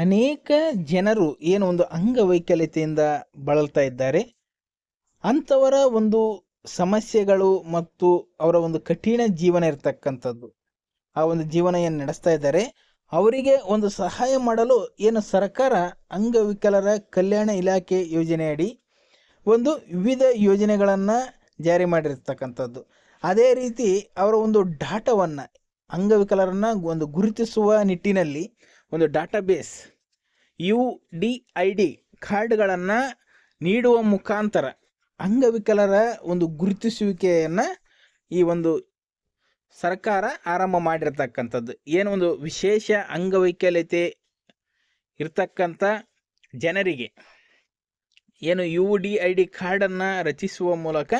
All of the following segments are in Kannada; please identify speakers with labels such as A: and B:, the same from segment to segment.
A: ಅನೇಕ ಜನರು ಏನು ಒಂದು ಅಂಗವೈಕಲ್ಯತೆಯಿಂದ ಬಳಲ್ತಾ ಇದ್ದಾರೆ. ಅಂಥವರ ಒಂದು ಸಮಸ್ಯೆಗಳು ಮತ್ತು ಅವರ ಒಂದು ಕಠಿಣ ಜೀವನ ಇರತಕ್ಕಂಥದ್ದು. ಆ ಒಂದು ಜೀವನ ಏನು ನಡೆಸ್ತಾ ಇದ್ದಾರೆ. ಅವರಿಗೆ ಒಂದು ಸಹಾಯ ಮಾಡಲು ಏನು ಸರ್ಕಾರ ಅಂಗವಿಕಲರ ಕಲ್ಯಾಣ ಇಲಾಖೆ ಯೋಜನೆಯಡಿ ಒಂದು ವಿವಿಧ ಯೋಜನೆಗಳನ್ನು ಜಾರಿ ಮಾಡಿರ್ತಕ್ಕಂಥದ್ದು. ಅದೇ ರೀತಿ ಅವರ ಒಂದು ಡಾಟಾವನ್ನು ಅಂಗವಿಕಲರನ್ನು ಒಂದು ಗುರುತಿಸುವ ನಿಟ್ಟಿನಲ್ಲಿ ಒಂದು database U D I D ಕಾರ್ಡ್ಗಳನ್ನು ನೀಡುವ ಮುಖಾಂತರ ಅಂಗವಿಕಲರ ಒಂದು ಗುರುತಿಸುವಿಕೆಯನ್ನು ಈ ಒಂದು ಸರ್ಕಾರ ಆರಂಭ ಮಾಡಿರ್ತಕ್ಕಂಥದ್ದು. ಏನು ಒಂದು ವಿಶೇಷ ಅಂಗವೈಕಲ್ಯತೆ ಇರ್ತಕ್ಕಂಥ ಜನರಿಗೆ ಏನು ಯು ಡಿ ಐ ಡಿ ಕಾರ್ಡನ್ನು ರಚಿಸುವ ಮೂಲಕ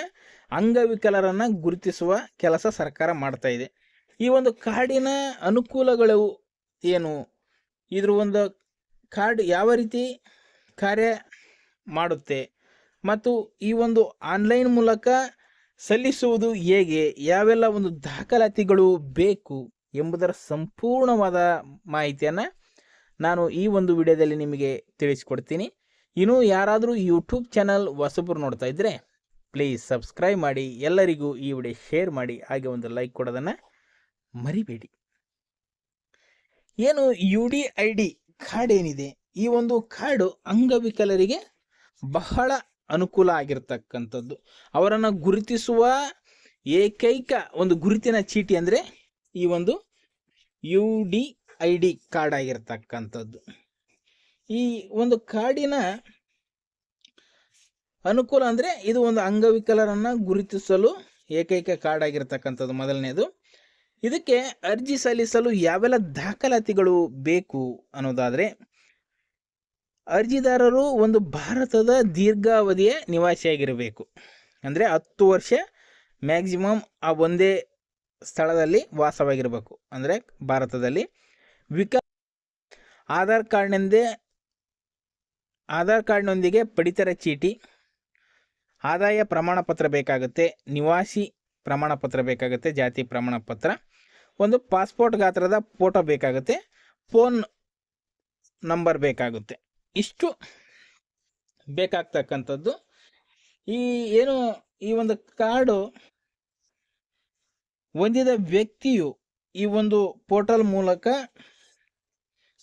A: ಅಂಗವಿಕಲರನ್ನು ಗುರುತಿಸುವ ಕೆಲಸ ಸರ್ಕಾರ ಮಾಡ್ತಾ ಇದೆ. ಈ ಒಂದು ಕಾರ್ಡಿನ ಅನುಕೂಲಗಳು ಏನು ಇದ್ರ ಒಂದು ಕಾರ್ಡ್ ಯಾವ ರೀತಿ ಕಾರ್ಯ ಮಾಡುತ್ತೆ ಮತ್ತು ಈ ಒಂದು ಆನ್ಲೈನ್ ಮೂಲಕ ಸಲ್ಲಿಸುವುದು ಹೇಗೆ? ಯಾವೆಲ್ಲ ಒಂದು ದಾಖಲಾತಿಗಳು ಬೇಕು ಎಂಬುದರ ಸಂಪೂರ್ಣವಾದ ಮಾಹಿತಿಯನ್ನು ನಾನು ಈ ಒಂದು ವಿಡಿಯೋದಲ್ಲಿ ನಿಮಗೆ ತಿಳಿಸ್ಕೊಡ್ತೀನಿ. ಇನ್ನು ಯಾರಾದರೂ ಯೂಟ್ಯೂಬ್ ಚಾನಲ್ ಹೊಸಬರು ನೋಡ್ತಾ ಇದ್ದರೆ ಪ್ಲೀಸ್ ಸಬ್ಸ್ಕ್ರೈಬ್ ಮಾಡಿ, ಎಲ್ಲರಿಗೂ ಈ ವಿಡಿಯೋ ಶೇರ್ ಮಾಡಿ, ಹಾಗೆ ಒಂದು ಲೈಕ್ ಕೊಡೋದನ್ನು ಮರಿಬೇಡಿ. ಏನು U D I D card ಏನಿದೆ? ಈ ಒಂದು ಕಾರ್ಡು ಅಂಗವಿಕಲರಿಗೆ ಬಹಳ ಅನುಕೂಲ ಆಗಿರ್ತಕ್ಕಂಥದ್ದು. ಅವರನ್ನು ಗುರುತಿಸುವ ಏಕೈಕ ಒಂದು ಗುರುತಿನ ಚೀಟಿ ಅಂದರೆ ಈ ಒಂದು U D I D card ಆಗಿರ್ತಕ್ಕಂಥದ್ದು. ಈ ಒಂದು ಕಾರ್ಡಿನ ಅನುಕೂಲ ಅಂದರೆ ಇದು ಒಂದು ಅಂಗವಿಕಲರನ್ನು ಗುರುತಿಸಲು ಏಕೈಕ ಕಾರ್ಡ್ ಆಗಿರ್ತಕ್ಕಂಥದ್ದು ಮೊದಲನೇದು. ಇದಕ್ಕೆ ಅರ್ಜಿ ಸಲ್ಲಿಸಲು ಯಾವೆಲ್ಲ ದಾಖಲಾತಿಗಳು ಬೇಕು ಅನ್ನೋದಾದರೆ, ಅರ್ಜಿದಾರರು ಒಂದು ಭಾರತದ ದೀರ್ಘಾವಧಿಯ ನಿವಾಸಿಯಾಗಿರಬೇಕು. ಅಂದರೆ ಹತ್ತು ವರ್ಷ ಮ್ಯಾಕ್ಸಿಮಮ್ ಆ ಒಂದೇ ಸ್ಥಳದಲ್ಲಿ ವಾಸವಾಗಿರಬೇಕು. ಅಂದರೆ ಭಾರತದಲ್ಲಿ ವಿಕ ಆಧಾರ್ ಕಾರ್ಡ್ನಿಂದೇ, ಆಧಾರ್ ಕಾರ್ಡ್ನೊಂದಿಗೆ ಪಡಿತರ ಚೀಟಿ, ಆದಾಯ ಪ್ರಮಾಣ ಪತ್ರ ಬೇಕಾಗುತ್ತೆ, ನಿವಾಸಿ ಪ್ರಮಾಣ ಪತ್ರ ಬೇಕಾಗುತ್ತೆ, ಜಾತಿ ಪ್ರಮಾಣ ಪತ್ರ ಒಂದು ಪಾಸ್ಪೋರ್ಟ್ ಗಾತ್ರದ ಫೋಟೋ ಬೇಕಾಗುತ್ತೆ. ಫೋನ್ ನಂಬರ್ ಬೇಕಾಗುತ್ತೆ. ಇಷ್ಟು ಬೇಕಾಗ್ತಕ್ಕಂಥದ್ದು. ಈ ಏನು, ಈ ಒಂದು ಕಾರ್ಡು ಹೊಂದಿದ ವ್ಯಕ್ತಿಯು ಈ ಒಂದು ಪೋರ್ಟಲ್ ಮೂಲಕ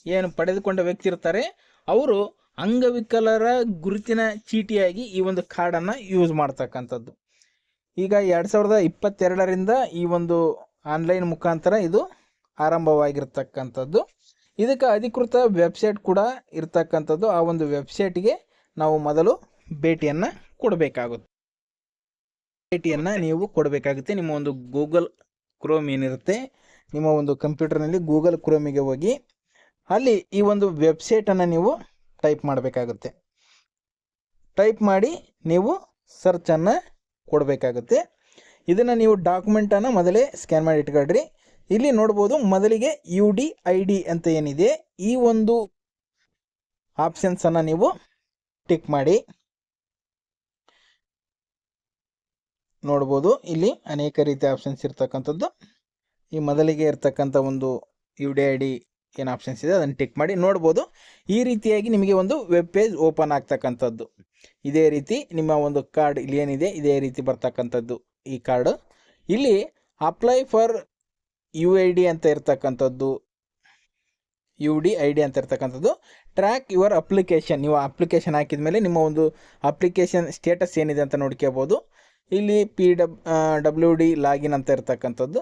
A: ಏನು ಪಡೆದುಕೊಂಡ ವ್ಯಕ್ತಿ ಇರ್ತಾರೆ. ಅವರು ಅಂಗವಿಕಲರ ಗುರುತಿನ ಚೀಟಿಯಾಗಿ ಈ ಒಂದು ಕಾರ್ಡನ್ನು ಯೂಸ್ ಮಾಡ್ತಕ್ಕಂಥದ್ದು. ಈಗ ಎರಡು ಸಾವಿರದ ಇಪ್ಪತ್ತೆರಡರಿಂದ ಈ ಒಂದು ಆನ್ಲೈನ್ ಮುಖಾಂತರ ಇದು ಆರಂಭವಾಗಿರ್ತಕ್ಕಂಥದ್ದು. ಇದಕ್ಕೆ ಅಧಿಕೃತ ವೆಬ್ಸೈಟ್ ಕೂಡ ಇರ್ತಕ್ಕಂಥದ್ದು. ಆ ಒಂದು ವೆಬ್ಸೈಟ್ಗೆ ನಾವು ಮೊದಲು ಭೇಟಿಯನ್ನು ಕೊಡಬೇಕಾಗುತ್ತೆ ಭೇಟಿಯನ್ನು ನೀವು ಕೊಡಬೇಕಾಗುತ್ತೆ. ನಿಮ್ಮ ಒಂದು ಗೂಗಲ್ ಕ್ರೋಮ್ ಏನಿರುತ್ತೆ, ನಿಮ್ಮ ಒಂದು ಕಂಪ್ಯೂಟರ್ನಲ್ಲಿ ಗೂಗಲ್ ಕ್ರೋಮಿಗೆ ಹೋಗಿ ಅಲ್ಲಿ ಈ ಒಂದು ವೆಬ್ಸೈಟನ್ನು ನೀವು ಟೈಪ್ ಮಾಡಬೇಕಾಗುತ್ತೆ. ಟೈಪ್ ಮಾಡಿ ನೀವು ಸರ್ಚನ್ನು ಕೊಡಬೇಕಾಗುತ್ತೆ. ಇದನ್ನು ನೀವು ಡಾಕ್ಯುಮೆಂಟನ್ನು ಮೊದಲೇ ಸ್ಕ್ಯಾನ್ ಮಾಡಿ ಇಟ್ಕೊಳ್ರಿ. ಇಲ್ಲಿ ನೋಡ್ಬೋದು ಮೊದಲಿಗೆ ಯು ಡಿ ಐ ಡಿ ಅಂತ ಏನಿದೆ. ಈ ಒಂದು ಆಪ್ಷನ್ಸನ್ನು ನೀವು ಟಿಕ್ ಮಾಡಿ. ನೋಡ್ಬೋದು ಇಲ್ಲಿ ಅನೇಕ ರೀತಿಯ ಆಪ್ಷನ್ಸ್ ಇರ್ತಕ್ಕಂಥದ್ದು. ಈ ಮೊದಲಿಗೆ ಇರ್ತಕ್ಕಂಥ ಒಂದು ಯು ಡಿ ಐ ಡಿ ಏನು ಆಪ್ಷನ್ಸ್ ಇದೆ ಅದನ್ನು ಟಿಕ್ ಮಾಡಿ ನೋಡ್ಬೋದು. ಈ ರೀತಿಯಾಗಿ ನಿಮಗೆ ಒಂದು ವೆಬ್ ಪೇಜ್ ಓಪನ್ ಆಗ್ತಕ್ಕಂಥದ್ದು. ಇದೇ ರೀತಿ ನಿಮ್ಮ ಒಂದು ಕಾರ್ಡ್ ಇಲ್ಲಿ ಏನಿದೆ, ಇದೇ ರೀತಿ ಬರ್ತಕ್ಕಂಥದ್ದು. ಈ ಕಾರ್ಡು. ಇಲ್ಲಿ apply for U I D ಅಂತ ಇರ್ತಕ್ಕಂಥದ್ದು. ಯು ಡಿ ಐ ಡಿ ಅಂತ ಇರ್ತಕ್ಕಂಥದ್ದು. ಟ್ರ್ಯಾಕ್ ಯುವರ್ ಅಪ್ಲಿಕೇಶನ್ ನೀವು ಅಪ್ಲಿಕೇಶನ್ ಹಾಕಿದ ಮೇಲೆ ನಿಮ್ಮ ಒಂದು ಅಪ್ಲಿಕೇಶನ್ ಸ್ಟೇಟಸ್ ಏನಿದೆ ಅಂತ ನೋಡ್ಕೋಬೋದು ಇಲ್ಲಿ P dub W D login ಅಂತ ಇರ್ತಕ್ಕಂಥದ್ದು.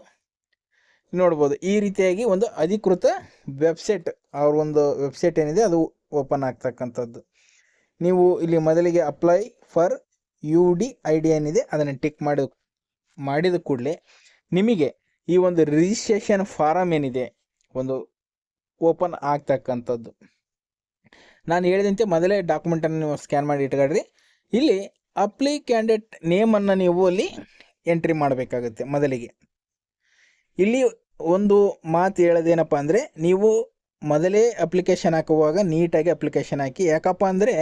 A: ನೋಡ್ಬೋದು. ಈ ರೀತಿಯಾಗಿ ಒಂದು ಅಧಿಕೃತ ವೆಬ್ಸೈಟ್ ಅವ್ರ ಒಂದು ವೆಬ್ಸೈಟ್ ಏನಿದೆ ಅದು ಓಪನ್ ಆಗ್ತಕ್ಕಂಥದ್ದು. ನೀವು ಇಲ್ಲಿ ಮೊದಲಿಗೆ apply for U D I D ಏನಿದೆ, ಅದನ್ನು ಟಿಕ್ ಮಾಡಿ. ಮಾಡಿದ ಕೂಡಲೇ ನಿಮಗೆ ಈ ಒಂದು ರಿಜಿಸ್ಟ್ರೇಷನ್ ಫಾರಮ್ ಏನಿದೆ ಒಂದು ಓಪನ್ ಆಗ್ತಕ್ಕಂಥದ್ದು. ನಾನು ಹೇಳಿದಂತೆ ಮೊದಲೇ ಡಾಕ್ಯುಮೆಂಟನ್ನು ನೀವು ಸ್ಕ್ಯಾನ್ ಮಾಡಿ ಇಟ್ಕೊಳ್ರಿ ಇಲ್ಲಿ ಅಪ್ಲಿ ಕ್ಯಾಂಡಿಡೇಟ್ ನೇಮನ್ನು ನೀವು ಅಲ್ಲಿ ಎಂಟ್ರಿ ಮಾಡಬೇಕಾಗುತ್ತೆ ಮೊದಲಿಗೆ. ಇಲ್ಲಿ ಒಂದು ಮಾತು ಹೇಳೋದೇನಪ್ಪ ಅಂದರೆ ನೀವು ಮೊದಲೇ ಅಪ್ಲಿಕೇಶನ್ ಹಾಕುವಾಗ ನೀಟಾಗಿ ಅಪ್ಲಿಕೇಶನ್ ಹಾಕಿ, ಯಾಕಪ್ಪ ಅಂದರೆ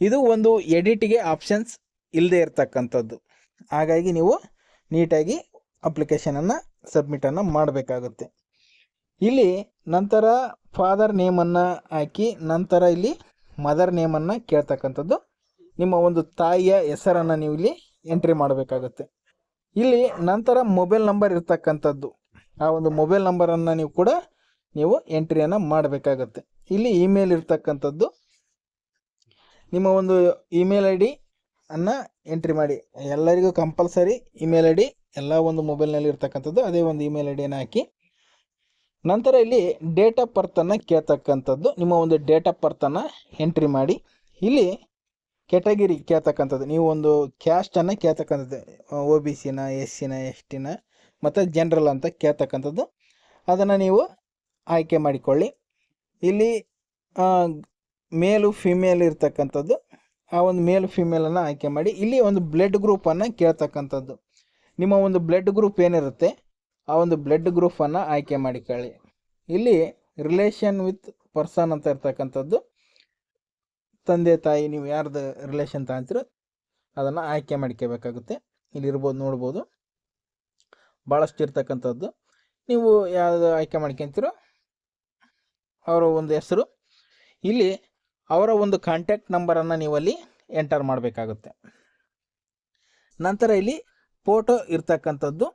A: ಇದು ಒಂದು ಎಡಿಟ್ಗೆ ಆಪ್ಷನ್ಸ್ ಇಲ್ಲದೆ ಇರತಕ್ಕಂಥದ್ದು. ಹಾಗಾಗಿ ನೀವು ನೀಟಾಗಿ ಅಪ್ಲಿಕೇಶನನ್ನು ಸಬ್ಮಿಟನ್ನು ಮಾಡಬೇಕಾಗುತ್ತೆ. ಇಲ್ಲಿ ನಂತರ ಫಾದರ್ ನೇಮನ್ನು ಹಾಕಿ ನಂತರ ಇಲ್ಲಿ ಮದರ್ ನೇಮನ್ನು ಕೇಳ್ತಕ್ಕಂಥದ್ದು. ನಿಮ್ಮ ಒಂದು ತಾಯಿಯ ಹೆಸರನ್ನು ನೀವು ಇಲ್ಲಿ ಎಂಟ್ರಿ ಮಾಡಬೇಕಾಗುತ್ತೆ. ಇಲ್ಲಿ ನಂತರ ಮೊಬೈಲ್ ನಂಬರ್ ಇರ್ತಕ್ಕಂಥದ್ದು. ಆ ಒಂದು ಮೊಬೈಲ್ ನಂಬರನ್ನು ನೀವು ಕೂಡ ನೀವು ಎಂಟ್ರಿಯನ್ನು ಮಾಡಬೇಕಾಗತ್ತೆ. ಇಲ್ಲಿ ಇಮೇಲ್ ಇರ್ತಕ್ಕಂಥದ್ದು. ನಿಮ್ಮ ಒಂದು ಇಮೇಲ್ ಐ ಡಿ ಅನ್ನು ಎಂಟ್ರಿ ಮಾಡಿ. ಎಲ್ಲರಿಗೂ ಕಂಪಲ್ಸರಿ ಇಮೇಲ್ ಐ ಡಿ ಎಲ್ಲ ಒಂದು ಮೊಬೈಲ್ನಲ್ಲಿ ಇರ್ತಕ್ಕಂಥದ್ದು, ಅದೇ ಒಂದು ಇಮೇಲ್ ಐ ಡಿಯನ್ನು ಹಾಕಿ. ನಂತರ ಇಲ್ಲಿ ಡೇಟ್ ಆಫ್ ಬರ್ತನ್ನು ಕೇಳ್ತಕ್ಕಂಥದ್ದು, ನಿಮ್ಮ ಒಂದು ಡೇಟ್ ಆಫ್ ಬರ್ತನ್ನು ಎಂಟ್ರಿ ಮಾಡಿ. ಇಲ್ಲಿ ಕೆಟಗಿರಿ ಕೇಳ್ತಕ್ಕಂಥದ್ದು, ನೀವು ಒಂದು ಕ್ಯಾಸ್ಟನ್ನು ಕೇಳ್ತಕ್ಕಂಥದ್ದು ಒ ಬಿ ಸಿನ ಎಸ್ ಸಿನ ಎಸ್ ಟಿನ ಮತ್ತು ಜನರಲ್ ಅಂತ ಕೇಳ್ತಕ್ಕಂಥದ್ದು. ಅದನ್ನು ನೀವು ಆಯ್ಕೆ ಮಾಡಿಕೊಳ್ಳಿ. ಇಲ್ಲಿ ಮೇಲು ಫಿಮೇಲ್ ಇರ್ತಕ್ಕಂಥದ್ದು ಆ ಒಂದು ಮೇಲ್ ಫಿಮೇಲನ್ನು ಆಯ್ಕೆ ಮಾಡಿ ಇಲ್ಲಿ ಒಂದು ಬ್ಲಡ್ ಗ್ರೂಪನ್ನು ಕೇಳ್ತಕ್ಕಂಥದ್ದು. ನಿಮ್ಮ ಒಂದು ಬ್ಲಡ್ ಗ್ರೂಪ್ ಏನಿರುತ್ತೆ, ಆ ಒಂದು ಬ್ಲಡ್ ಗ್ರೂಪನ್ನು ಆಯ್ಕೆ ಮಾಡಿಕೊಳ್ಳಿ ಇಲ್ಲಿ ರಿಲೇಷನ್ ವಿತ್ ಪರ್ಸನ್ ಅಂತ ಇರ್ತಕ್ಕಂಥದ್ದು. ತಂದೆ, ತಾಯಿ, ನೀವು ಯಾರ್ದು ರಿಲೇಷನ್ ತಗೊಂತೀರೋ ಅದನ್ನು ಆಯ್ಕೆ ಮಾಡ್ಕೋಬೇಕಾಗುತ್ತೆ. ಇಲ್ಲಿ ಇರ್ಬೋದು, ನೋಡ್ಬೋದು. ಭಾಳಷ್ಟು ಇರ್ತಕ್ಕಂಥದ್ದು. ನೀವು ಯಾವುದು ಆಯ್ಕೆ ಮಾಡ್ಕೊತೀರೋ, ಅವರ ಒಂದು ಹೆಸರು. ಇಲ್ಲಿ ಅವರ ಒಂದು ಕಾಂಟ್ಯಾಕ್ಟ್ ನಂಬರನ್ನು ನೀವು ಅಲ್ಲಿ ಎಂಟರ್ ಮಾಡಬೇಕಾಗುತ್ತೆ. ನಂತರ ಇಲ್ಲಿ ಫೋಟೋ ಇರ್ತಕ್ಕಂಥದ್ದು,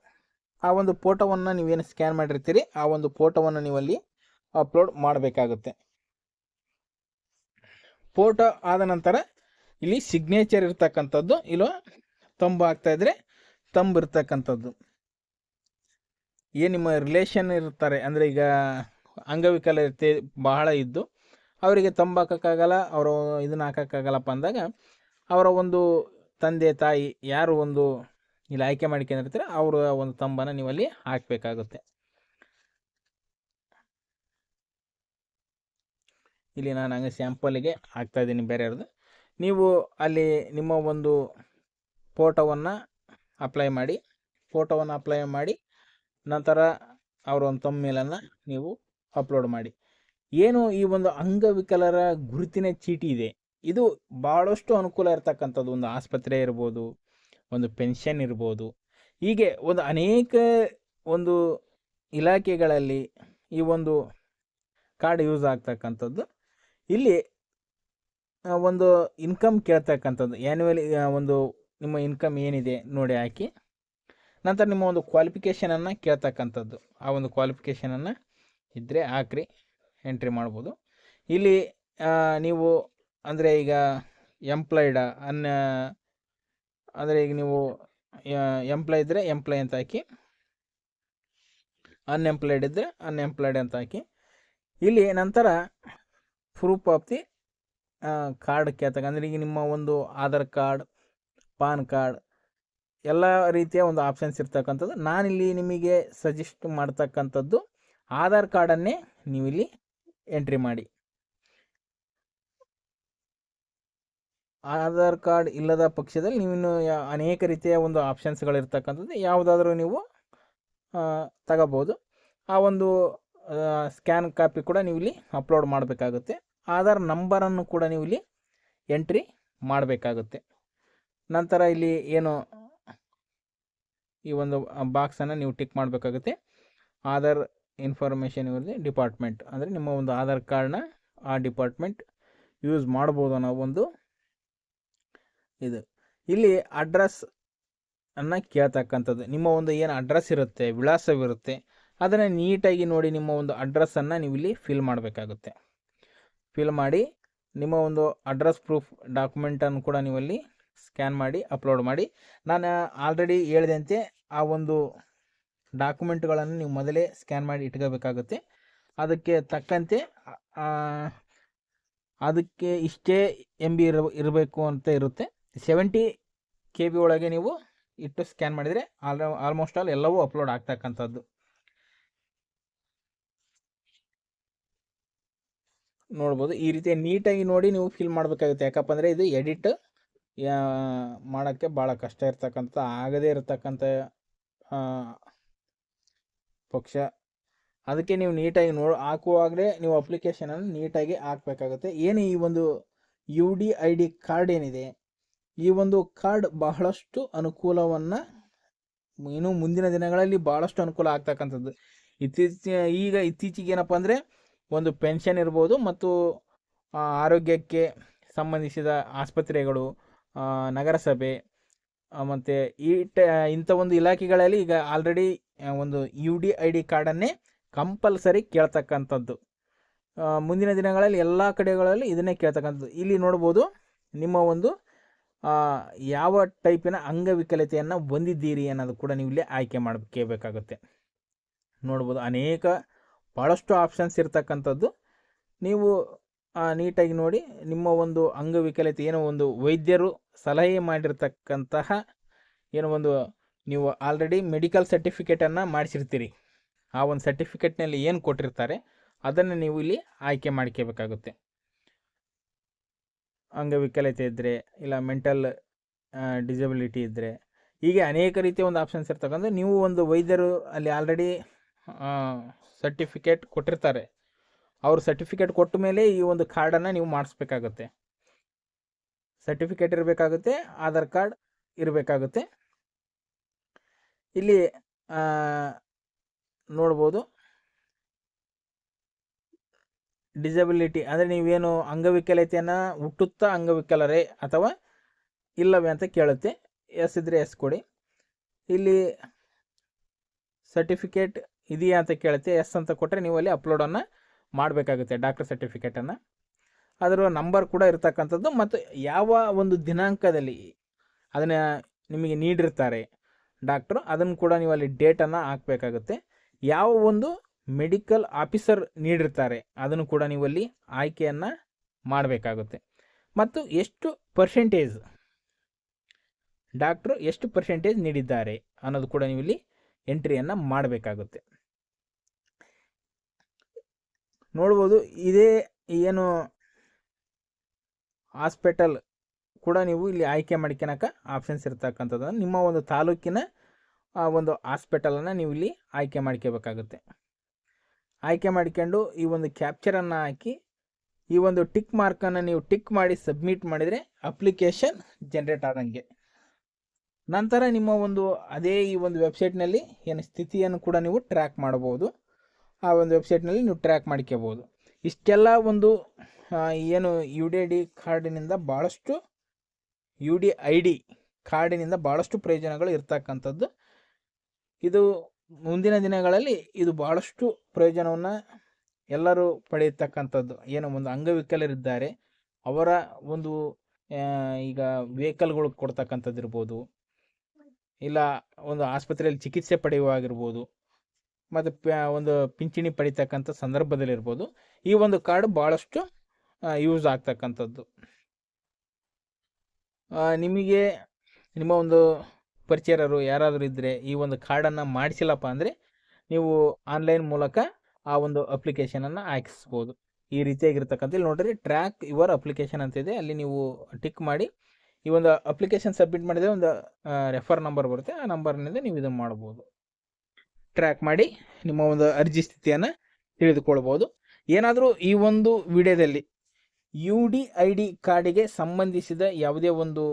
A: ಆ ಒಂದು ಫೋಟೋವನ್ನು ನೀವೇನು ಸ್ಕ್ಯಾನ್ ಮಾಡಿರ್ತೀರಿ, ಆ ಒಂದು ಫೋಟೋವನ್ನು ನೀವು ಅಲ್ಲಿ ಅಪ್ಲೋಡ್ ಮಾಡಬೇಕಾಗುತ್ತೆ. ಫೋಟೋ ಆದ ನಂತರ ಇಲ್ಲಿ ಸಿಗ್ನೇಚರ್ ಇರ್ತಕ್ಕಂಥದ್ದು ಇಲ್ಲೋ ತಂಬು ಆಗ್ತಾ ಇದ್ರೆ ತಂಬು ಇರ್ತಕ್ಕಂಥದ್ದು. ಏನು ನಿಮ್ಮ ರಿಲೇಷನ್ ಇರ್ತಾರೆ, ಅಂದರೆ ಈಗ ಅಂಗವಿಕಲತೆ ಬಹಳ ಇದ್ದು ಅವರಿಗೆ ತಂಬಾಕಕ್ಕಾಗಲ್ಲ, ಅವರ ಇದನ್ನ ಹಾಕೋಕ್ಕಾಗಲ್ಲಪ್ಪ ಅಂದಾಗ, ಅವರ ಒಂದು ತಂದೆ, ತಾಯಿ ಯಾರು ಒಂದು ಇಲ್ಲಿ ಆಯ್ಕೆ ಮಾಡ್ಕೊಂಡಿರ್ತಾರೆ ಅವರ ಒಂದು ತಂಬನ ನೀವು ಅಲ್ಲಿ ಹಾಕಬೇಕಾಗುತ್ತೆ. ಇಲ್ಲಿ ನಾನು ಹಂಗೆ ಸ್ಯಾಂಪಲ್ಗೆ ಹಾಕ್ತಾ ಇದ್ದೀನಿ ಬೇರೆಯವ್ರದ್ದು ನೀವು ಅಲ್ಲಿ ನಿಮ್ಮ ಒಂದು ಫೋಟೋವನ್ನು ಅಪ್ಲೈ ಮಾಡಿ, ಫೋಟೋವನ್ನು ಅಪ್ಲೈ ಮಾಡಿ, ನಂತರ ಅವರ ಒಂದು ತಮ್ಮ ಮೇಲನ್ನು ನೀವು ಅಪ್ಲೋಡ್ ಮಾಡಿ. ಏನು ಈ ಒಂದು ಅಂಗವಿಕಲರ ಗುರುತಿನ ಚೀಟಿ ಇದೆ. ಇದು ಭಾಳಷ್ಟು ಅನುಕೂಲ ಇರತಕ್ಕಂಥದ್ದು. ಒಂದು ಆಸ್ಪತ್ರೆ ಇರ್ಬೋದು, ಒಂದು ಪೆನ್ಷನ್ ಇರ್ಬೋದು. ಹೀಗೆ ಒಂದು ಅನೇಕ ಒಂದು ಇಲಾಖೆಗಳಲ್ಲಿ ಈ ಒಂದು ಕಾರ್ಡ್ ಯೂಸ್ ಆಗ್ತಕ್ಕಂಥದ್ದು. ಇಲ್ಲಿ ಒಂದು ಇನ್ಕಮ್ ಕೇಳ್ತಕ್ಕಂಥದ್ದು. ಆ್ಯನ್ಯುವಲಿ ಒಂದು ನಿಮ್ಮ ಇನ್ಕಮ್ ಏನಿದೆ ನೋಡಿ ಹಾಕಿ. ನಂತರ ನಿಮ್ಮ ಒಂದು ಕ್ವಾಲಿಫಿಕೇಷನನ್ನು ಕೇಳ್ತಕ್ಕಂಥದ್ದು. ಆ ಒಂದು ಕ್ವಾಲಿಫಿಕೇಷನನ್ನು ಇದ್ದರೆ ಹಾಕ್ರಿ. ಎಂಟ್ರಿ ಮಾಡ್ಬೋದು. ಇಲ್ಲಿ ನೀವು ಅಂದರೆ ಈಗ ಎಂಪ್ಲಾಯ್ಡ ಅನ್ನ, ಅಂದರೆ ಈಗ ನೀವು ಎಂಪ್ಲಾಯ್ ಇದ್ದರೆ ಎಂಪ್ಲಾಯ್ ಅಂತ ಹಾಕಿ ಅನ್ಎಂಪ್ಲಾಯ್ಡ್ ಇದ್ದರೆ ಅನ್ಎಂಪ್ಲಾಯ್ಡ್ ಅಂತ ಹಾಕಿ. ಇಲ್ಲಿ ನಂತರ ಪ್ರೂಫ್ ಆಫ್ ದಿ ಕಾರ್ಡ್ ಕೇಳ್ತಕ್ಕ, ಅಂದರೆ ಈಗ ನಿಮ್ಮ ಒಂದು ಆಧಾರ್ ಕಾರ್ಡ್ ಪಾನ್ ಕಾರ್ಡ್ ಎಲ್ಲ ರೀತಿಯ ಒಂದು ಆಪ್ಷನ್ಸ್ ಇರ್ತಕ್ಕಂಥದ್ದು. ನಾನಿಲ್ಲಿ ನಿಮಗೆ ಸಜೆಸ್ಟ್ ಮಾಡ್ತಕ್ಕಂಥದ್ದು, ಆಧಾರ್ ಕಾರ್ಡನ್ನೇ ನೀವಿಲ್ಲಿ ಎಂಟ್ರಿ ಮಾಡಿ. ಆಧಾರ್ ಕಾರ್ಡ್ ಇಲ್ಲದ ಪಕ್ಷದಲ್ಲಿ ನೀವು ಅನೇಕ ರೀತಿಯ ಒಂದು ಆಪ್ಷನ್ಸ್ಗಳಿರ್ತಕ್ಕಂಥದ್ದು ಯಾವುದಾದ್ರೂ ನೀವು ತಗೋಬೋದು. ಆ ಒಂದು ಸ್ಕ್ಯಾನ್ ಕಾಪಿ ಕೂಡ ನೀವು ಇಲ್ಲಿ ಅಪ್ಲೋಡ್ ಮಾಡಬೇಕಾಗುತ್ತೆ ಆಧಾರ್ ನಂಬರನ್ನು ಕೂಡ ನೀವು ಇಲ್ಲಿ ಎಂಟ್ರಿ ಮಾಡಬೇಕಾಗುತ್ತೆ. ನಂತರ ಇಲ್ಲಿ ಏನು, ಈ ಒಂದು ಬಾಕ್ಸನ್ನು ನೀವು ಟಿಕ್ ಮಾಡಬೇಕಾಗುತ್ತೆ. ಆಧಾರ್ ಇನ್ಫಾರ್ಮೇಷನ್ ಇವ್ರದ್ದು ಡಿಪಾರ್ಟ್ಮೆಂಟ್ ಅಂದರೆ ನಿಮ್ಮ ಒಂದು ಆಧಾರ್ ಕಾರ್ಡ್ನ ಆ ಡಿಪಾರ್ಟ್ಮೆಂಟ್ ಯೂಸ್ ಮಾಡ್ಬೋದು ಅನ್ನೋ ಒಂದು ಇದು. ಇಲ್ಲಿ ಅಡ್ರೆಸ್ ಅನ್ನ ಕೇಳ್ತಕ್ಕಂಥದ್ದು. ನಿಮ್ಮ ಒಂದು ಏನು ಅಡ್ರೆಸ್ ಇರುತ್ತೆ, ವಿಳಾಸವಿರುತ್ತೆ, ಅದನ್ನು ನೀಟಾಗಿ ನೋಡಿ ನಿಮ್ಮ ಒಂದು ಅಡ್ರೆಸ್ಸನ್ನು ನೀವು ಇಲ್ಲಿ ಫಿಲ್ ಮಾಡಬೇಕಾಗುತ್ತೆ. ಫಿಲ್ ಮಾಡಿ ನಿಮ್ಮ ಒಂದು ಅಡ್ರೆಸ್ ಪ್ರೂಫ್ ಡಾಕ್ಯುಮೆಂಟನ್ನು ಕೂಡ ನೀವಲ್ಲಿ ಸ್ಕ್ಯಾನ್ ಮಾಡಿ ಅಪ್ಲೋಡ್ ಮಾಡಿ. ನಾನು ಆಲ್ರೆಡಿ ಹೇಳಿದಂತೆ ಆ ಒಂದು ಡಾಕ್ಯುಮೆಂಟ್ಗಳನ್ನು ನೀವು ಮೊದಲೇ ಸ್ಕ್ಯಾನ್ ಮಾಡಿ ಇಟ್ಕೋಬೇಕಾಗುತ್ತೆ. ಅದಕ್ಕೆ ತಕ್ಕಂತೆ ಅದಕ್ಕೆ ಇಷ್ಟೇ ಎಂ ಬಿ ಇರ ಇರಬೇಕು ಅಂತ ಇರುತ್ತೆ. ಸೆವೆಂಟಿ ಕೆ ಬಿ ಒಳಗೆ ನೀವು ಇಟ್ಟು ಸ್ಕ್ಯಾನ್ ಮಾಡಿದರೆ ಆಲ್ ಆಲ್ಮೋಸ್ಟ್ ಆಲ್ ಎಲ್ಲವೂ ಅಪ್ಲೋಡ್ ಆಗ್ತಕ್ಕಂಥದ್ದು. ನೋಡ್ಬೋದು. ಈ ರೀತಿ ನೀಟಾಗಿ ನೋಡಿ ನೀವು ಫಿಲ್ ಮಾಡಬೇಕಾಗುತ್ತೆ. ಯಾಕಪ್ಪ ಅಂದರೆ ಇದು ಎಡಿಟ್ ಮಾಡೋಕ್ಕೆ ಭಾಳ ಕಷ್ಟ ಇರ್ತಕ್ಕಂಥ ಆಗದೇ ಇರತಕ್ಕಂಥ ಪಕ್ಷ. ಅದಕ್ಕೆ ನೀವು ನೀಟಾಗಿ ನೋ ಹಾಕುವಾಗಲೇ ನೀವು ಅಪ್ಲಿಕೇಶನನ್ನು ನೀಟಾಗಿ ಹಾಕಬೇಕಾಗುತ್ತೆ. ಏನು ಈ ಒಂದು U D I D card ಏನಿದೆ? ಈ ಒಂದು ಕಾರ್ಡ್ ಬಹಳಷ್ಟು ಅನುಕೂಲವನ್ನು ಇನ್ನು ಮುಂದಿನ ದಿನಗಳಲ್ಲಿ ಭಾಳಷ್ಟು ಅನುಕೂಲ ಆಗ್ತಕ್ಕಂಥದ್ದು. ಇತ್ತೀಚಿನ ಈಗ ಇತ್ತೀಚೆಗೆ ಏನಪ್ಪ ಅಂದರೆ ಒಂದು ಪೆನ್ಷನ್ ಇರ್ಬೋದು ಮತ್ತು ಆರೋಗ್ಯಕ್ಕೆ ಸಂಬಂಧಿಸಿದ ಆಸ್ಪತ್ರೆಗಳು ನಗರಸಭೆ ಮತ್ತು ಈ ಟ, ಇಂಥ ಒಂದು ಇಲಾಖೆಗಳಲ್ಲಿ ಈಗ ಆಲ್ರೆಡಿ ಒಂದು ಯು ಡಿ ಐ ಡಿ ಕಾರ್ಡನ್ನೇ ಕಂಪಲ್ಸರಿ ಕೇಳ್ತಕ್ಕಂಥದ್ದು. ಮುಂದಿನ ದಿನಗಳಲ್ಲಿ ಎಲ್ಲ ಕಡೆಗಳಲ್ಲಿ ಇದನ್ನೇ ಕೇಳ್ತಕ್ಕಂಥದ್ದು. ಇಲ್ಲಿ ನೋಡ್ಬೋದು ನಿಮ್ಮ ಒಂದು ಯಾವ ಟೈಪಿನ ಅಂಗವಿಕಲತೆಯನ್ನು ಹೊಂದಿದ್ದೀರಿ ಅನ್ನೋದು ಕೂಡ ನೀವು ಇಲ್ಲಿ ಆಯ್ಕೆ ಮಾಡಬೇಕಾಗುತ್ತೆ ನೋಡ್ಬೋದು ಅನೇಕ ಭಾಳಷ್ಟು ಆಪ್ಷನ್ಸ್ ಇರ್ತಕ್ಕಂಥದ್ದು. ನೀವು ನೀಟಾಗಿ ನೋಡಿ ನಿಮ್ಮ ಒಂದು ಅಂಗವಿಕಲತೆ ಏನೋ ಒಂದು ವೈದ್ಯರು ಸಲಹೆ ಮಾಡಿರ್ತಕ್ಕಂತಹ ಏನೋ ಒಂದು ನೀವು ಆಲ್ರೆಡಿ ಮೆಡಿಕಲ್ ಸರ್ಟಿಫಿಕೇಟನ್ನು ಮಾಡಿಸಿರ್ತೀರಿ. ಆ ಒಂದು ಸರ್ಟಿಫಿಕೇಟ್ನಲ್ಲಿ ಏನು ಕೊಟ್ಟಿರ್ತಾರೆ, ಅದನ್ನು ನೀವು ಇಲ್ಲಿ ಆಯ್ಕೆ ಮಾಡ್ಕೋಬೇಕಾಗುತ್ತೆ. ಅಂಗವಿಕಲತೆ ಇದ್ದರೆ ಇಲ್ಲ ಮೆಂಟಲ್ ಡಿಸಬಿಲಿಟಿ ಇದ್ದರೆ ಹೀಗೆ ಅನೇಕ ರೀತಿಯ ಒಂದು ಆಪ್ಷನ್ಸ್ ಇರ್ತಕ್ಕಂಥ ನೀವು ಒಂದು ವೈದ್ಯರು ಅಲ್ಲಿ ಆಲ್ರೆಡಿ ಸರ್ಟಿಫಿಕೇಟ್ ಕೊಟ್ಟಿರ್ತಾರೆ. ಅವರು ಸರ್ಟಿಫಿಕೇಟ್ ಕೊಟ್ಟ ಮೇಲೆ ಈ ಒಂದು ಕಾರ್ಡನ್ನು ನೀವು ಮಾಡಿಸ್ಬೇಕಾಗುತ್ತೆ. ಸರ್ಟಿಫಿಕೇಟ್ ಇರಬೇಕಾಗುತ್ತೆ ಆಧಾರ್ ಕಾರ್ಡ್ ಇರಬೇಕಾಗುತ್ತೆ. ಇಲ್ಲಿ ನೋಡ್ಬೋದು. ಡಿಸಬಿಲಿಟಿ ಅಂದರೆ ನೀವೇನು ಅಂಗವಿಕಲತೆಯನ್ನು ಹುಟ್ಟುತ್ತಾ ಅಂಗವಿಕಲರೇ ಅಥವಾ ಇಲ್ಲವೇ ಅಂತ ಕೇಳುತ್ತೆ. ಎಸ್ ಇದ್ದರೆ ಎಸ್ ಕೊಡಿ. ಇಲ್ಲಿ ಸರ್ಟಿಫಿಕೇಟ್ ಇದೆಯಾ ಅಂತ ಕೇಳುತ್ತೆ. ಎಸ್ ಅಂತ ಕೊಟ್ಟರೆ ನೀವು ಅಲ್ಲಿ ಅಪ್ಲೋಡನ್ನು ಮಾಡಬೇಕಾಗುತ್ತೆ ಡಾಕ್ಟರ್ ಸರ್ಟಿಫಿಕೇಟನ್ನು ಅದರ ನಂಬರ್ ಕೂಡ ಇರತಕ್ಕಂಥದ್ದು. ಮತ್ತು ಯಾವ ಒಂದು ದಿನಾಂಕದಲ್ಲಿ ಅದನ್ನು ನಿಮಗೆ ನೀಡಿರ್ತಾರೆ ಡಾಕ್ಟ್ರು, ಅದನ್ನು ಕೂಡ ನೀವು ಅಲ್ಲಿ ಡೇಟನ್ನು ಹಾಕಬೇಕಾಗುತ್ತೆ. ಯಾವ ಒಂದು ಮೆಡಿಕಲ್ ಆಫೀಸರ್ ನೀಡಿರ್ತಾರೆ, ಅದನ್ನು ಕೂಡ ನೀವು ಅಲ್ಲಿ ಆಯ್ಕೆಯನ್ನು ಮಾಡಬೇಕಾಗುತ್ತೆ. ಮತ್ತು ಎಷ್ಟು ಪರ್ಸೆಂಟೇಜ್, ಡಾಕ್ಟ್ರು ಎಷ್ಟು ಪರ್ಸೆಂಟೇಜ್ ನೀಡಿದ್ದಾರೆ ಅನ್ನೋದು ಕೂಡ ನೀವು ಇಲ್ಲಿ ಎಂಟ್ರಿಯನ್ನು ಮಾಡಬೇಕಾಗುತ್ತೆ. ನೋಡ್ಬೋದು, ಇದೇ ಏನು ಹಾಸ್ಪಿಟಲ್ ಕೂಡ ನೀವು ಇಲ್ಲಿ ಆಯ್ಕೆ ಮಾಡ್ಕೊಳಕ ಆಪ್ಷನ್ಸ್ ಇರ್ತಕ್ಕಂಥದ್ದು ನಿಮ್ಮ ಒಂದು ತಾಲೂಕಿನ ಒಂದು ಹಾಸ್ಪಿಟಲನ್ನು ನೀವು ಇಲ್ಲಿ ಆಯ್ಕೆ ಮಾಡ್ಕೋಬೇಕಾಗುತ್ತೆ ಆಯ್ಕೆ ಮಾಡ್ಕೊಂಡು ಈ ಒಂದು ಕ್ಯಾಪ್ಚರನ್ನು ಹಾಕಿ, ಈ ಒಂದು ಟಿಕ್ ಮಾರ್ಕನ್ನು ನೀವು ಟಿಕ್ ಮಾಡಿ ಸಬ್ಮಿಟ್ ಮಾಡಿದರೆ ಅಪ್ಲಿಕೇಶನ್ ಜನ್ರೇಟ್ ಆದಂಗೆ. ನಂತರ ನಿಮ್ಮ ಒಂದು ಅದೇ ಈ ಒಂದು ವೆಬ್ಸೈಟ್ನಲ್ಲಿ ಏನು ಸ್ಥಿತಿಯನ್ನು ಕೂಡ ನೀವು ಟ್ರ್ಯಾಕ್ ಮಾಡ್ಬೋದು. ಆ ಒಂದು ವೆಬ್ಸೈಟ್ನಲ್ಲಿ ನೀವು ಟ್ರ್ಯಾಕ್ ಮಾಡ್ಕೋಬೋದು ಇಷ್ಟೆಲ್ಲ ಒಂದು ಏನು ಯು ಡಿ ಐ ಡಿ ಕಾರ್ಡಿನಿಂದ ಭಾಳಷ್ಟು ಯು ಡಿ ಐ ಡಿ ಕಾರ್ಡಿನಿಂದ ಭಾಳಷ್ಟು ಪ್ರಯೋಜನಗಳು ಇರ್ತಕ್ಕಂಥದ್ದು. ಇದು ಮುಂದಿನ ದಿನಗಳಲ್ಲಿ ಇದು ಭಾಳಷ್ಟು ಪ್ರಯೋಜನವನ್ನು ಎಲ್ಲರೂ ಪಡೆಯತಕ್ಕಂಥದ್ದು. ಏನು ಒಂದು ಅಂಗವಿಕಲರಿದ್ದಾರೆ. ಅವರ ಒಂದು ಈಗ ವೆಹಿಕಲ್ಗಳು ಕೊಡ್ತಕ್ಕಂಥದ್ದು ಇರ್ಬೋದು. ಇಲ್ಲ, ಒಂದು ಆಸ್ಪತ್ರೆಯಲ್ಲಿ ಚಿಕಿತ್ಸೆ ಪಡೆಯುವಾಗಿರ್ಬೋದು ಮತ್ತು ಒಂದು ಪಿಂಚಣಿ ಪಡಿತಕ್ಕಂಥ ಸಂದರ್ಭದಲ್ಲಿರ್ಬೋದು ಈ ಒಂದು ಕಾರ್ಡ್ ಭಾಳಷ್ಟು ಯೂಸ್ ಆಗ್ತಕ್ಕಂಥದ್ದು. ನಿಮಗೆ ನಿಮ್ಮ ಒಂದು ಪರಿಚಯರು ಯಾರಾದರೂ ಇದ್ದರೆ ಈ ಒಂದು ಕಾರ್ಡನ್ನು ಮಾಡಿಸಿಲ್ಲಪ್ಪ ಅಂದರೆ ನೀವು ಆನ್ಲೈನ್ ಮೂಲಕ ಆ ಒಂದು ಅಪ್ಲಿಕೇಶನನ್ನು ಹಾಕಿಸ್ಬೋದು. ಈ ರೀತಿಯಾಗಿರ್ತಕ್ಕಂಥ ನೋಡ್ರಿ ಟ್ರ್ಯಾಕ್ ಯುವರ್ ಅಪ್ಲಿಕೇಶನ್ ಅಂತ ಇದೆ. ಅಲ್ಲಿ ನೀವು ಟಿಕ್ ಮಾಡಿ, ಈ ಒಂದು ಅಪ್ಲಿಕೇಶನ್ ಸಬ್ಮಿಟ್ ಮಾಡಿದರೆ ಒಂದು ರೆಫರ್ ನಂಬರ್ ಬರುತ್ತೆ. ಆ ನಂಬರ್ನಿಂದ ನೀವು ಇದನ್ನು ಮಾಡ್ಬೋದು. ಟ್ರ್ಯಾಕ್ ಮಾಡಿ ನಿಮ್ಮ ಒಂದು ಅರ್ಜಿ ಸ್ಥಿತಿಯನ್ನು ತಿಳಿದುಕೊಳ್ಬೋದು. ಏನಾದರೂ ಈ ಒಂದು ವಿಡಿಯೋದಲ್ಲಿ ಯು ಡಿ ಐ ಡಿ ಕಾರ್ಡಿಗೆ ಸಂಬಂಧಿಸಿದ ಯಾವುದೇ ಒಂದು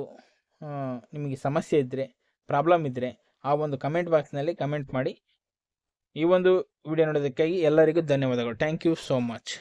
A: ನಿಮಗೆ ಸಮಸ್ಯೆ ಇದ್ದರೆ ಪ್ರಾಬ್ಲಮ್ ಇದ್ದರೆ ಆ ಒಂದು ಕಮೆಂಟ್ ಬಾಕ್ಸ್ನಲ್ಲಿ ಕಮೆಂಟ್ ಮಾಡಿ ಈ ಒಂದು ವಿಡಿಯೋ ನೋಡೋದಕ್ಕಾಗಿ ಎಲ್ಲರಿಗೂ ಧನ್ಯವಾದಗಳು. Thank you so much